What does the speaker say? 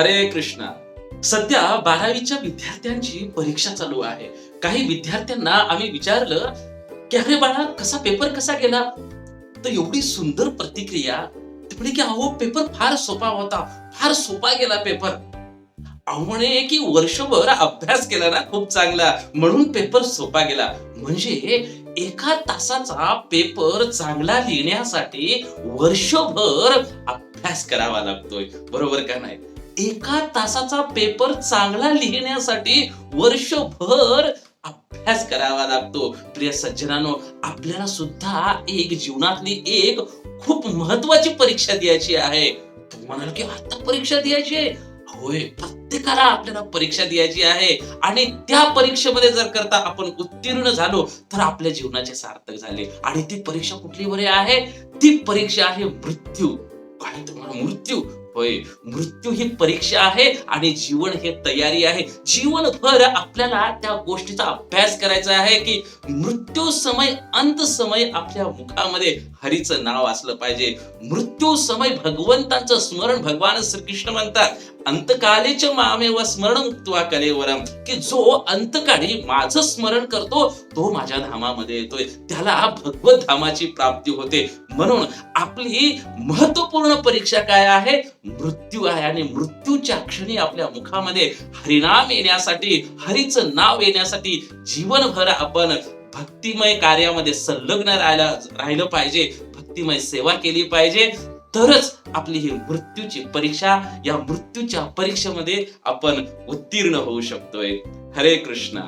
हरे कृष्णा. सध्या बारावीच्या विद्यार्थ्यांची परीक्षा चालू आहे. काही विद्यार्थ्यांना आम्ही विचारलं की अरे बाळा कसा पेपर कसा गेला? तर एवढी सुंदर प्रतिक्रिया तिकडे की अहो पेपर फार सोपा होता. फार सोपा गेला पेपर अहो म्हणे की वर्षभर अभ्यास केला ना खूप चांगला. म्हणून पेपर सोपा गेला. म्हणजे एका तासाचा पेपर चांगला लिहिण्यासाठी वर्षभर अभ्यास करावा लागतोय. बरोबर का नाही? एका तासाचा पेपर चांगला लिहिण्यासाठी वर्षभर अभ्यास करावा लागतो. प्रिय सज्जनानो आपल्याला सुद्धा एक जीवनातली एक खूप महत्वाची परीक्षा द्यायची आहे. तू म्हणाल की आता परीक्षा द्यायची आहे? होय प्रत्येकाला आपल्याला परीक्षा द्यायची आहे. आणि त्या परीक्षेमध्ये जर करता आपण उत्तीर्ण झालो तर आपल्या जीवनाचे सार्थक झाले. आणि ती परीक्षा कुठली बरे आहे? ती परीक्षा आहे मृत्यू. काय तुम्हाला मृत्यू? होय. मृत्यू ही परीक्षा आहे आणि जीवन हे तयारी आहे. जीवनभर आपल्याला त्या गोष्टीचा अभ्यास करायचा आहे की मृत्यू समय अंत समय आपल्या मुखामध्ये हरीचं नाव असलं पाहिजे. मृत्यू समय भगवंताचं स्मरण भगवान श्रीकृष्ण म्हणतात. अंतकालेच मामेव स्मरण त्वा कलेवरम की जो अंतकाळी माझं स्मरण करतो तो माझ्या धामामध्ये येतोय. त्याला भगवत धामाची प्राप्ती होते. म्हणून आपली महत्त्वपूर्ण परीक्षा काय आहे? मृत्यू आहे आणि मृत्यूच्या क्षणी आपल्या मुखामध्ये हरिनाम येण्यासाठी हरीचं नाव येण्यासाठी जीवनभर आपण भक्तिमय कार्यामध्ये संलग्न राहायला राहिलं पाहिजे. भक्तिमय सेवा केली पाहिजे. तरच आपली ही मृत्यूची परीक्षा या मृत्यूच्या परीक्षेमध्ये आपण उत्तीर्ण होऊ शकतोय. हरे कृष्णा.